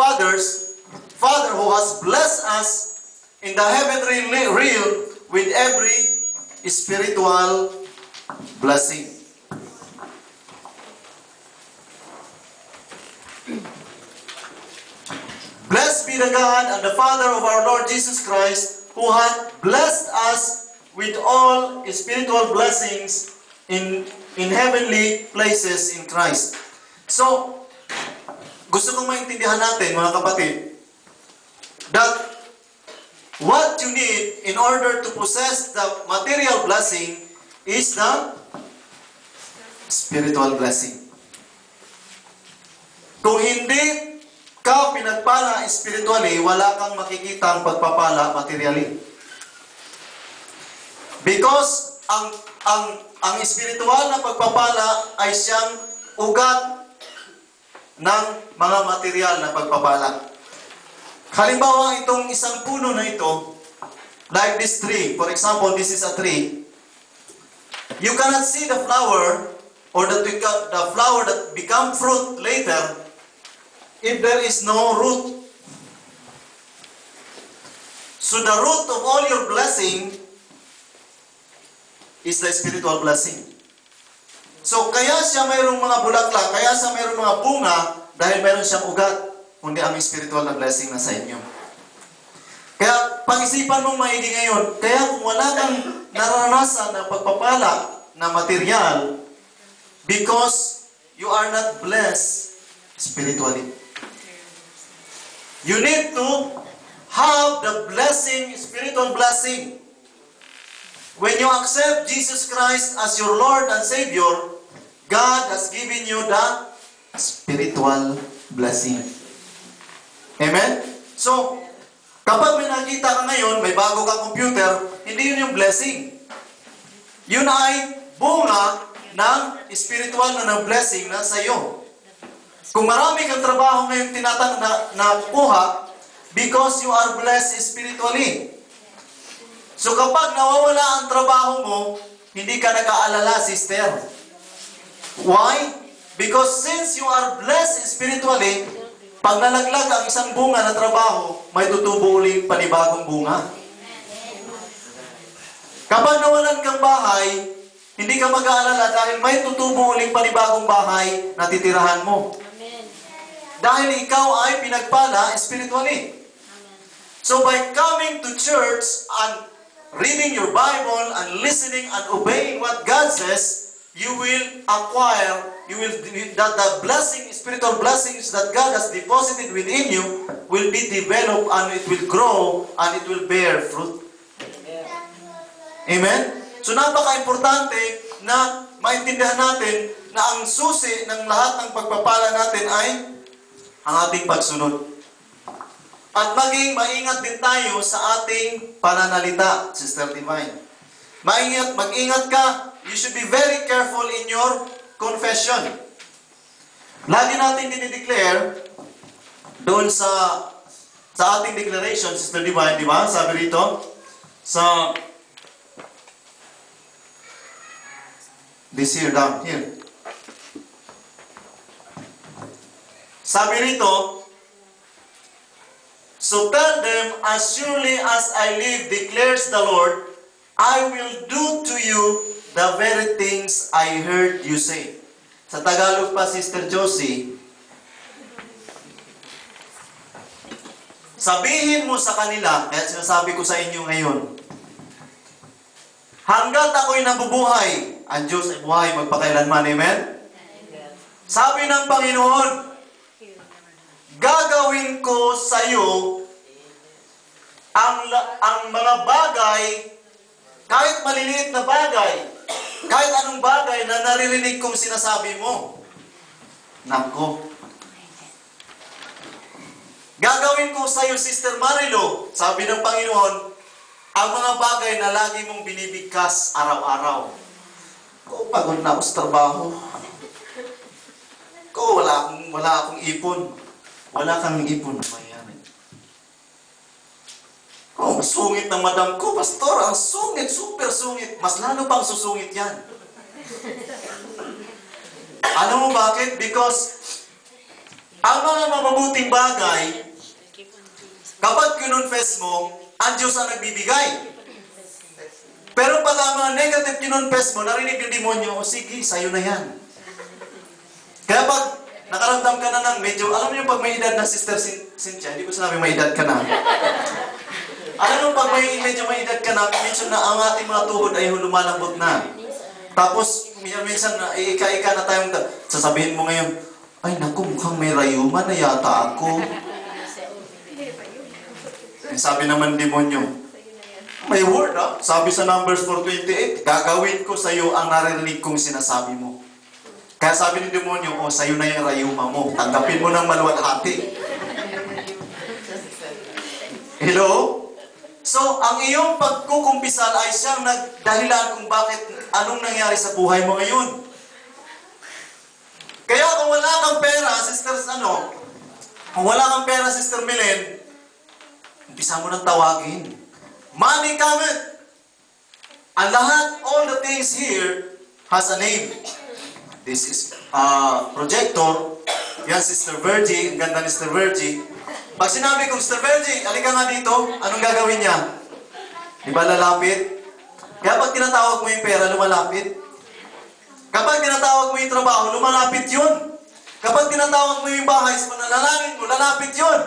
fathers, Father who has blessed us in the heavenly realm with every spiritual blessing. Blessed be the God and the Father of our Lord Jesus Christ, who hath blessed us with all spiritual blessings in, in heavenly places in Christ. So, gusto kong maintindihan natin, mga kapatid, that what you need in order to possess the material blessing is the spiritual blessing. Kung hindi ka pinagpala spiritually, wala kang makikita ang pagpapala materially. Because ang ang ang spiritual na pagpapala ay siyang ugat ng mga material na pagpapala. Halimbawa, itong isang puno na ito, like this tree, for example, this is a tree, you cannot see the flower or the, the flower that become fruit later if there is no root. So the root of all your blessing is the spiritual blessing. So kaya siya mayroong mga bulaklak, kaya siya mayroong mga bunga dahil mayroon siyang ugat, kundi ang spiritual na blessing na sa inyo. Kaya pag-isipan mong maigi ngayon, kaya kung wala kang naranasan ng pagpapala na material, because you are not blessed spiritually. You need to have the blessing, spiritual blessing. When you accept Jesus Christ as your Lord and Savior, God has given you the spiritual blessing. Amen? So, kapag may nakita ka ngayon, may bago kang computer, hindi yun yung blessing. Yun ay bunga ng spiritual na ng blessing na sa iyo. Kung marami kang trabaho ngayon tinatang na, nakuha, because you are blessed spiritually. So kapag nawawala ang trabaho mo, hindi ka nag-aalala, sister. Why? Because since you are blessed spiritually, pag nalaglag ang isang bunga na trabaho, may tutubo ulit panibagong bunga. Kapag nawalan kang bahay, hindi ka mag-aalala dahil may tutubo ulit panibagong bahay na titirahan mo. Dahil ikaw ay pinagpala spiritually. So by coming to church and reading your Bible and listening and obeying what God says, you will acquire, you will that the blessing, spiritual blessings that God has deposited within you will be developed and it will grow and it will bear fruit. Amen? So napaka-importante na maintindihan natin na ang susi ng lahat ng pagpapala natin ay ang ating pagsunod. At maging maingat din tayo sa ating pananalita, Sister Divine. Maingat, mag-ingat ka. You should be very careful in your confession. Lagi natin dinideclare doon sa sa ating declaration, Sister Divine, di ba? Sabi rito, sa this here, down here. Sabi rito, So tell them, as surely as I live, declares the Lord, I will do the very things I heard you say. Sa Tagalog pa, Sister Josie, sabihin mo sa kanila, kaya sinasabi ko sa inyo ngayon, hanggat ako'y nabubuhay, ang Diyos ay buhay magpakailanman. Amen? Sabi ng Panginoon, gagawin ko sa iyo ang, ang mga bagay, kahit maliliit na bagay, kahit anong bagay na naririnig kong sinasabi mo. Nako. Gagawin ko sa iyo, Sister Marilo, sabi ng Panginoon, ang mga bagay na lagi mong binibigkas araw-araw. Ko, pagod na ako sa trabaho. Ko, wala akong, wala akong ipon. Wala kang ipon na masungit ng madam ko, pastor. Ang sungit, super sungit. Mas lalo pang susungit yan. Alam mo bakit? Because ang mga mababuting bagay, kapag kinonfess mo, ang Diyos ang nagbibigay. Pero pag ang mga negative kinonfess mo, narinig ng demonyo, o sige, sa'yo na yan. Kaya pag nakaramdam ka na ng medyo, alam niyo pag may edad na Sister Cyn- Cynthia, hindi ko sinabi may edad ka na. Mo pag may medyo may edad ka na, ang ating mga tuhod ay lumalambot na. Tapos, minsan, ika-ika na tayong, ta- sasabihin mo ngayon, ay naku, mukhang may rayuma na yata ako. Sabi naman demonyo, may word ah. Sabi sa Numbers 4.28, gagawin ko sa iyo ang naririnig kong sinasabi mo. Kaya sabi ni demonyo, oh, sa'yo na yung rayuma mo. Tanggapin mo ng maluwalhati. Hello? So, ang iyong pagkukumpisal ay siyang nagdahilan kung bakit anong nangyari sa buhay mo ngayon. Kaya kung wala kang pera, sisters, ano, kung wala kang pera, Sister Milen, umpisa mo nang tawagin. Money cometh. Ang lahat, all the things here, has a name. This is uh, projector. Yan, Sister Virgie. Ang ganda ni Sister Virgie. Pag sinabi kong, Sister Virgie, alika nga dito, anong gagawin niya? Di ba lalapit? Kaya pag tinatawag mo yung pera, lumalapit. Kapag tinatawag mo yung trabaho, lumalapit yun. Kapag tinatawag mo yung bahay sa pananalangin mo, lalapit yun.